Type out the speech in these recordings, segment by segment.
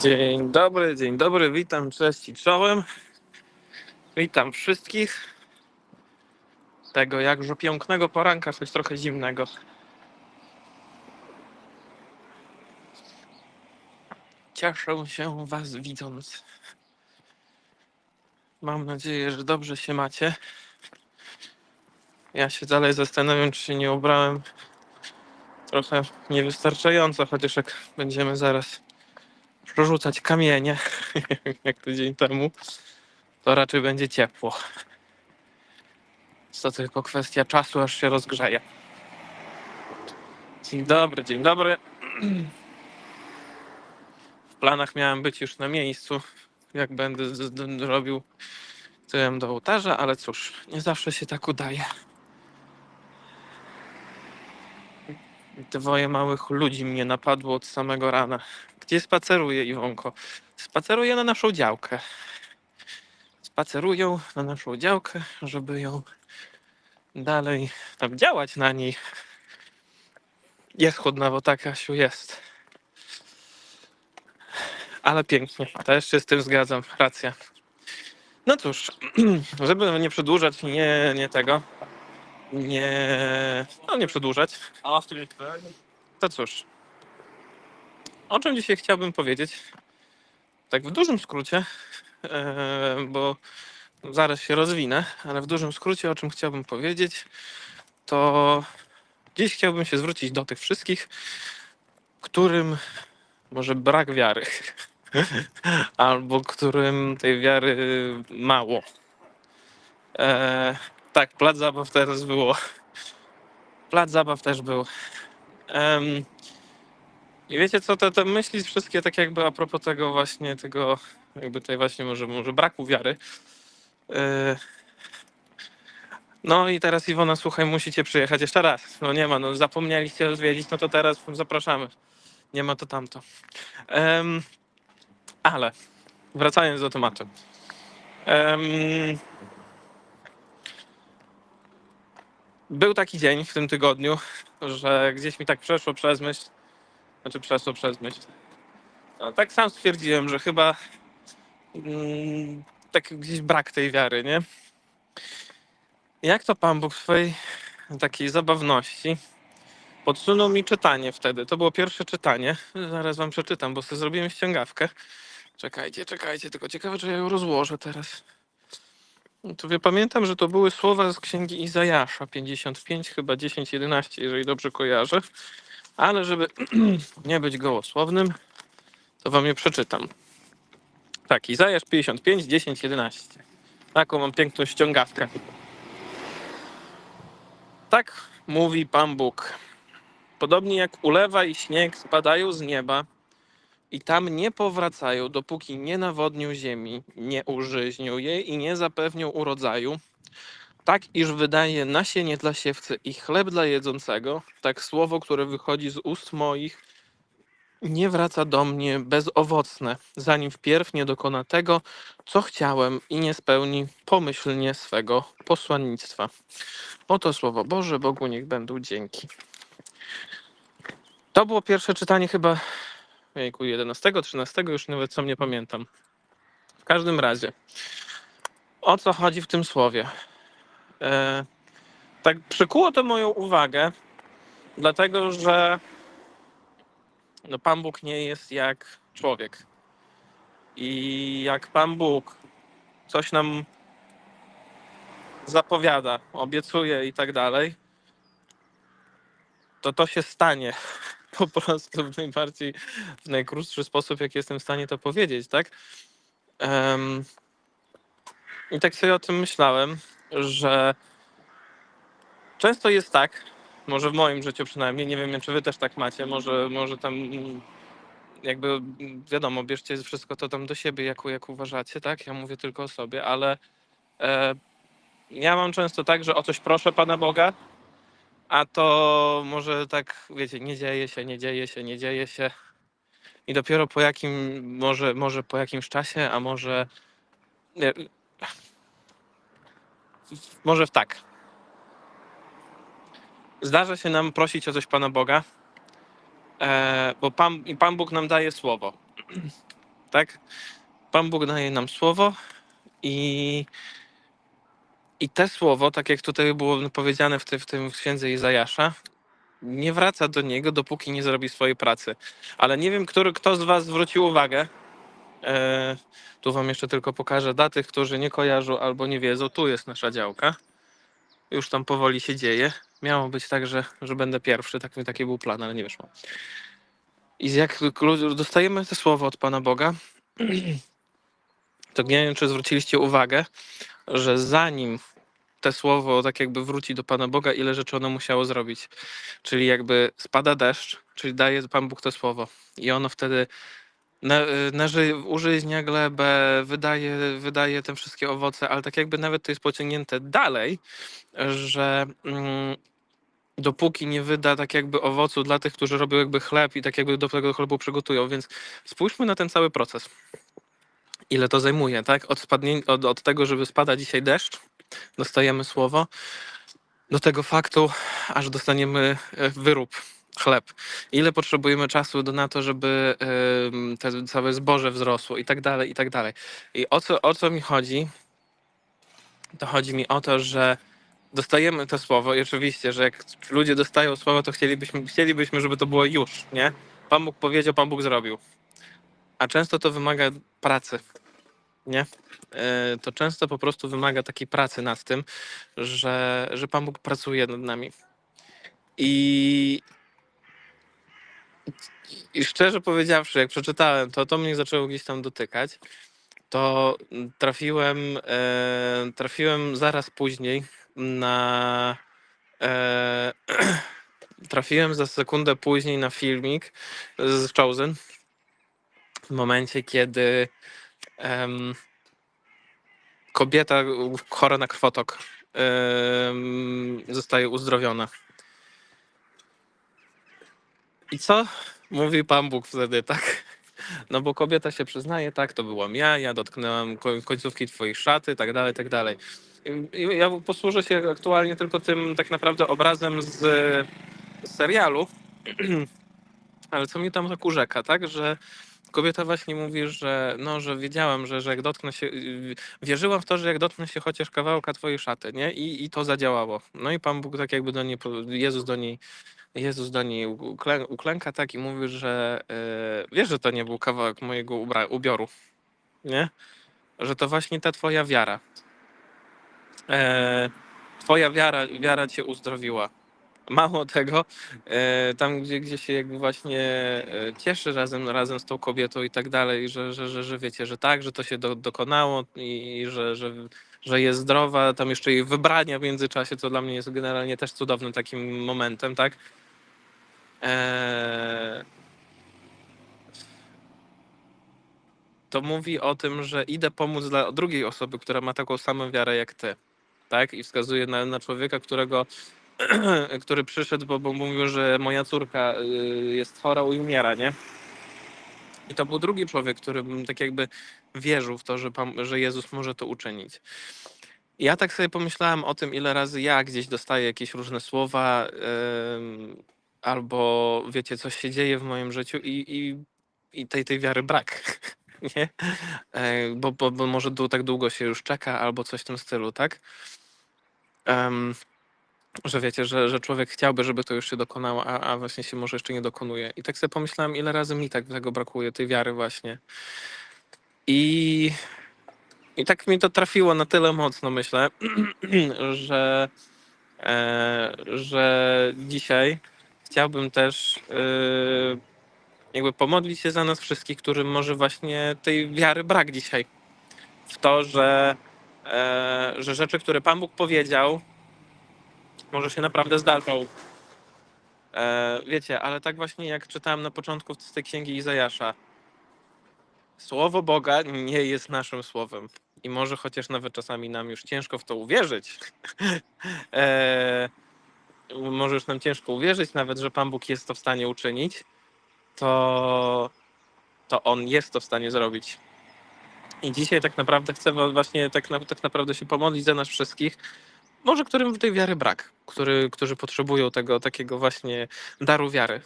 Dzień dobry, dzień dobry, witam, cześć i czołem. Witam wszystkich. Tego jakże pięknego poranka, choć trochę zimnego. Cieszę się Was widząc. Mam nadzieję, że dobrze się macie. Ja się dalej zastanawiam, czy się nie ubrałem trochę niewystarczająco, chociaż jak będziemy zaraz przerzucać kamienie, jak tydzień temu, to raczej będzie ciepło. To tylko kwestia czasu, aż się rozgrzeje. Dzień dobry, dzień dobry. W planach miałem być już na miejscu, jak będę robił tyłem do ołtarza, ale cóż, nie zawsze się tak udaje. Dwoje małych ludzi mnie napadło od samego rana. Gdzie spaceruje Iwonko? Spaceruje na naszą działkę. Spacerują na naszą działkę, żeby ją dalej tam działać na niej. Jest chłodna, bo tak, Asiu, jest. Ale pięknie, też się z tym zgadzam, racja. No cóż, żeby nie przedłużać, nie, nie tego, nie, no nie przedłużać, to cóż, o czym dzisiaj chciałbym powiedzieć? Tak w dużym skrócie, e, bo zaraz się rozwinę, ale w dużym skrócie o czym chciałbym powiedzieć, to dziś chciałbym się zwrócić do tych wszystkich, którym może brak wiary, albo którym tej wiary mało. E, tak, plac zabaw teraz było. Plac zabaw też był. I wiecie co, te, te myśli wszystkie tak jakby a propos tego właśnie, tego jakby tej właśnie może, może braku wiary. E, no i teraz Iwona, słuchaj, musicie przyjechać jeszcze raz. No nie ma, no zapomnieliście odwiedzić, no to teraz zapraszamy. Nie ma to tamto. Em, ale wracając do tematu. Em, był taki dzień w tym tygodniu, że gdzieś mi tak przeszło przez myśl, znaczy przeszło przez myśl. No, tak sam stwierdziłem, że chyba mm, tak gdzieś brak tej wiary, nie? Jak to Pan Bóg w swojej takiej zabawności podsunął mi czytanie wtedy. To było pierwsze czytanie. Zaraz Wam przeczytam, bo sobie zrobiłem ściągawkę. Czekajcie, czekajcie, tylko ciekawe, czy ja ją rozłożę teraz. To wie, pamiętam, że to były słowa z księgi Izajasza 55, chyba 10, 11, jeżeli dobrze kojarzę. Ale żeby nie być gołosłownym, to wam je przeczytam. Tak, Izajasz 55, 10, 11. Taką mam piękną ściągawkę. Tak mówi Pan Bóg. Podobnie jak ulewa i śnieg spadają z nieba i tam nie powracają, dopóki nie nawodnią ziemi, nie użyźnią jej i nie zapewnią urodzaju, tak iż wydaje nasienie dla siewcy i chleb dla jedzącego, tak słowo, które wychodzi z ust moich, nie wraca do mnie bezowocne, zanim wpierw nie dokona tego, co chciałem i nie spełni pomyślnie swego posłannictwa. Oto słowo Boże, Bogu niech będą dzięki. To było pierwsze czytanie chyba jejku, 11, 13, już nawet sam nie pamiętam. W każdym razie, o co chodzi w tym słowie? E, tak przykuło to moją uwagę, dlatego że no, Pan Bóg nie jest jak człowiek. I jak Pan Bóg coś nam zapowiada, obiecuje i tak dalej, to to się stanie. Po prostu w najbardziej, w najkrótszy sposób, jak jestem w stanie to powiedzieć, tak? Em, I tak sobie o tym myślałem, że często jest tak, może w moim życiu przynajmniej, nie wiem, czy wy też tak macie, może, może tam jakby wiadomo, bierzcie wszystko to tam do siebie, jak, jak uważacie, tak? Ja mówię tylko o sobie, ale e, ja mam często tak, że o coś proszę Pana Boga, a to może tak, wiecie, nie dzieje się, nie dzieje się, nie dzieje się. I dopiero po jakim, może, może po jakimś czasie, a może. Może w tak. Zdarza się nam prosić o coś Pana Boga, e, bo Pan, Pan Bóg nam daje słowo. tak? Pan Bóg daje nam słowo i, i te słowo, tak jak tutaj było powiedziane w, ty, w tym księdze Izajasza, nie wraca do niego, dopóki nie zrobi swojej pracy. Ale nie wiem, który, kto z was zwrócił uwagę, tu wam jeszcze tylko pokażę dla tych, którzy nie kojarzą albo nie wiedzą, tu jest nasza działka. Już tam powoli się dzieje. Miało być tak, że, że będę pierwszy, tak, taki był plan, ale nie wyszło. I jak dostajemy te słowo od Pana Boga, to nie wiem, czy zwróciliście uwagę, że zanim te słowo tak jakby wróci do Pana Boga, ile rzeczy ono musiało zrobić. Czyli jakby spada deszcz, czyli daje Pan Bóg to słowo. I ono wtedy na, naży, użyźnia glebę, wydaje, wydaje te wszystkie owoce, ale tak jakby nawet to jest pociągnięte dalej, że mm, dopóki nie wyda tak jakby owocu dla tych, którzy robią jakby chleb i tak jakby do tego chlebu przygotują. Więc spójrzmy na ten cały proces. Ile to zajmuje, tak? Od, spadnię, od, od tego, żeby spada dzisiaj deszcz, dostajemy słowo, do tego faktu, aż dostaniemy e, wyrób, chleb. Ile potrzebujemy czasu na to, żeby te całe zboże wzrosło i tak dalej, i tak dalej. I o co, o co mi chodzi? To chodzi mi o to, że dostajemy to słowo i oczywiście, że jak ludzie dostają słowo, to chcielibyśmy, chcielibyśmy, żeby to było już, nie? Pan Bóg powiedział, Pan Bóg zrobił. A często to wymaga pracy, nie? E, To często po prostu wymaga takiej pracy nad tym, że, że Pan Bóg pracuje nad nami. I, I szczerze powiedziawszy, jak przeczytałem to, to mnie zaczęło gdzieś tam dotykać. To trafiłem, e, trafiłem zaraz później na. E, trafiłem za sekundę później na filmik z Chosen. W momencie, kiedy em, kobieta chora na krwotok em, zostaje uzdrowiona. I co mówi Pan Bóg wtedy, tak? No bo kobieta się przyznaje, tak, to byłam ja, ja dotknęłam ko- końcówki twojej szaty, tak dalej, tak dalej. I- Ja posłużę się aktualnie tylko tym tak naprawdę obrazem z, z serialu, ale co mi tam tak urzeka, tak, że kobieta właśnie mówi, że no, że wiedziałam, że, że jak dotknę się, wierzyłam w to, że jak dotknę się chociaż kawałka twojej szaty, nie? I, i to zadziałało. No i Pan Bóg tak jakby do niej, Jezus do niej Jezus do niej uklę, uklęka tak i mówi, że e, wiesz, że to nie był kawałek mojego ubra, ubioru, nie? Że to właśnie ta twoja wiara. E, twoja wiara, wiara cię uzdrowiła. Mało tego, e, tam gdzie, gdzie się jakby właśnie e, cieszy razem, razem z tą kobietą i tak dalej, że, że, że, że wiecie, że tak, że to się do, dokonało i, i że, że, że jest zdrowa, tam jeszcze jej wybrania w międzyczasie, co dla mnie jest generalnie też cudownym takim momentem, tak? Eee, to mówi o tym, że idę pomóc dla drugiej osoby, która ma taką samą wiarę jak ty. Tak? I wskazuje na, na człowieka, którego, który przyszedł, bo, bo mówił, że moja córka y, jest chora i umiera, nie? I to był drugi człowiek, który tak jakby wierzył w to, że, że Jezus może to uczynić. Ja tak sobie pomyślałem o tym, ile razy ja gdzieś dostaję jakieś różne słowa, em, albo wiecie, coś się dzieje w moim życiu i, i, i tej, tej wiary brak. Nie? E, Bo, bo, bo może tak długo się już czeka, albo coś w tym stylu, tak? Em, że wiecie, że, że człowiek chciałby, żeby to już się dokonało, a, a właśnie się może jeszcze nie dokonuje. I tak sobie pomyślałem, ile razy mi tak tego brakuje, tej wiary właśnie. I, i tak mi to trafiło na tyle mocno, myślę, że, e, że dzisiaj chciałbym też e, jakby pomodlić się za nas wszystkich, którym może właśnie tej wiary brak dzisiaj. W to, że, e, że rzeczy, które Pan Bóg powiedział, może się naprawdę zdarzą. E, wiecie, ale tak właśnie jak czytałem na początku z tej księgi Izajasza, słowo Boga nie jest naszym słowem. I może chociaż nawet czasami nam już ciężko w to uwierzyć. może już nam ciężko uwierzyć nawet, że Pan Bóg jest to w stanie uczynić, to, to On jest to w stanie zrobić. I dzisiaj tak naprawdę chcę właśnie tak, tak naprawdę się pomodlić za nas wszystkich, może którym tej wiary brak, który, którzy potrzebują tego takiego właśnie daru wiary,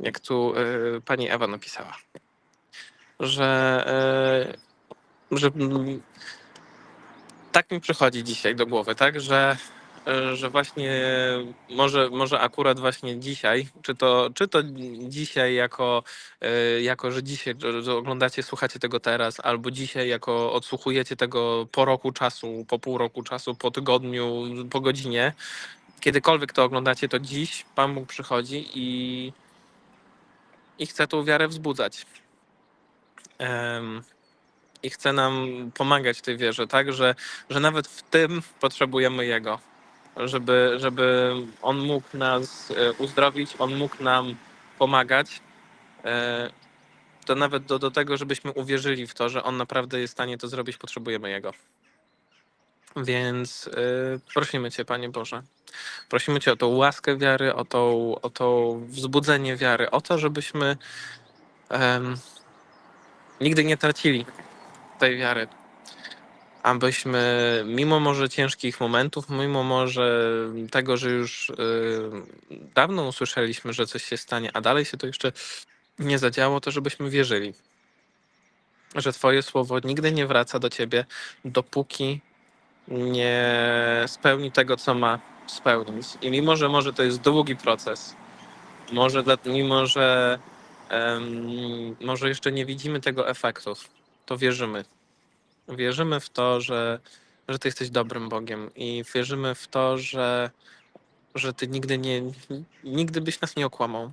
jak tu y, pani Ewa napisała. że, e, że tak mi przychodzi dzisiaj do głowy, tak, że, że właśnie może, może akurat właśnie dzisiaj, czy to, czy to dzisiaj jako, e, jako że dzisiaj że- oglądacie, słuchacie tego teraz, albo dzisiaj jako odsłuchujecie tego po roku czasu, po pół roku czasu, po tygodniu, po godzinie, kiedykolwiek to oglądacie, to dziś Pan Bóg przychodzi i, i chce tą wiarę wzbudzać. Em, I chce nam pomagać w tej wierze, tak? Że, że nawet w tym potrzebujemy Jego. Żeby, żeby On mógł nas e, uzdrowić, On mógł nam pomagać. E, To nawet do, do tego, żebyśmy uwierzyli w to, że On naprawdę jest w stanie to zrobić, potrzebujemy Jego. Więc e, prosimy Cię, Panie Boże. Prosimy Cię o tą łaskę wiary, o to, o to wzbudzenie wiary, o to, żebyśmy nigdy nie tracili tej wiary. Abyśmy, mimo może ciężkich momentów, mimo może tego, że już y, dawno usłyszeliśmy, że coś się stanie, a dalej się to jeszcze nie zadziało, to żebyśmy wierzyli, że Twoje słowo nigdy nie wraca do Ciebie, dopóki nie spełni tego, co ma spełnić. I mimo, że może to jest długi proces, może dla, mimo, że może jeszcze nie widzimy tego efektów, to wierzymy. Wierzymy w to, że, że Ty jesteś dobrym Bogiem i wierzymy w to, że, że Ty nigdy nie, nigdy byś nas nie okłamał.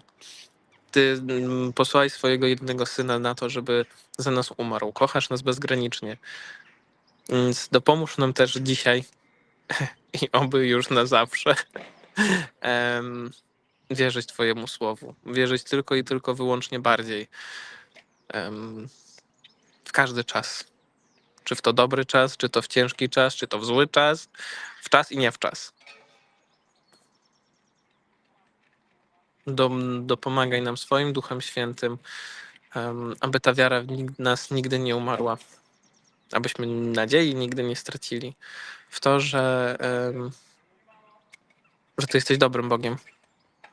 Ty mm, posłałeś swojego jedynego syna na to, żeby za nas umarł. Kochasz nas bezgranicznie. Więc dopomóż nam też dzisiaj i oby już na zawsze wierzyć Twojemu słowu. Wierzyć tylko i tylko wyłącznie bardziej. W każdy czas. Czy w to dobry czas, czy to w ciężki czas, czy to w zły czas, w czas i nie w czas. Dopomagaj nam swoim Duchem Świętym, aby ta wiara w nas nigdy nie umarła, abyśmy nadziei nigdy nie stracili w to, że, że Ty jesteś dobrym Bogiem.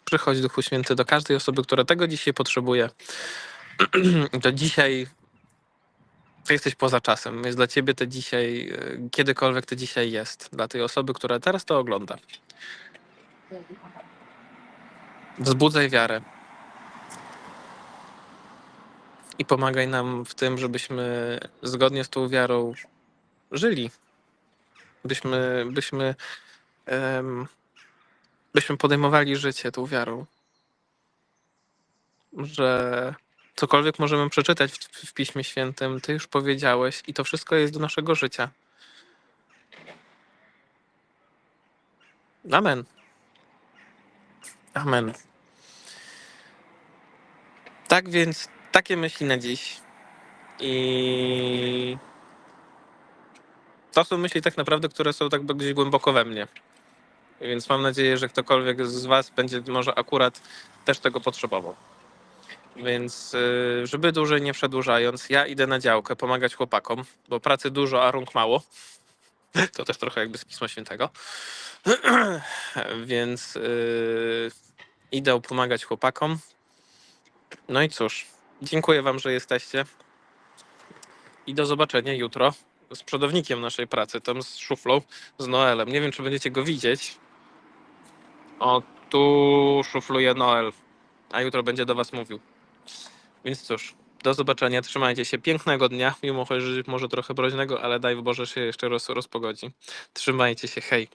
Przychodź Duchu Święty do każdej osoby, która tego dzisiaj potrzebuje. to dzisiaj Ty jesteś poza czasem. Jest dla Ciebie to dzisiaj, e, kiedykolwiek to dzisiaj jest. Dla tej osoby, która teraz to ogląda. Wzbudzaj wiarę. I pomagaj nam w tym, żebyśmy zgodnie z tą wiarą żyli. Byśmy, byśmy, em, byśmy podejmowali życie tą wiarą. Że cokolwiek możemy przeczytać w, w Piśmie Świętym, Ty już powiedziałeś, i to wszystko jest do naszego życia. Amen. Amen. Tak więc, takie myśli na dziś. I to są myśli tak naprawdę, które są tak gdzieś głęboko we mnie. Więc mam nadzieję, że ktokolwiek z Was będzie może akurat też tego potrzebował. Więc y, żeby dłużej nie przedłużając, ja idę na działkę pomagać chłopakom, bo pracy dużo, a rąk mało. To też trochę jakby z Pisma Świętego. Więc y, idę pomagać chłopakom. No i cóż, dziękuję Wam, że jesteście. I do zobaczenia jutro z przodownikiem naszej pracy, tam z szuflą, z Noelem. Nie wiem, czy będziecie go widzieć. O, tu szufluje Noel, a jutro będzie do Was mówił. Więc cóż, do zobaczenia, trzymajcie się. Pięknego dnia, mimo że może trochę broźnego, ale daj Boże się jeszcze roz, rozpogodzi. Trzymajcie się, hej.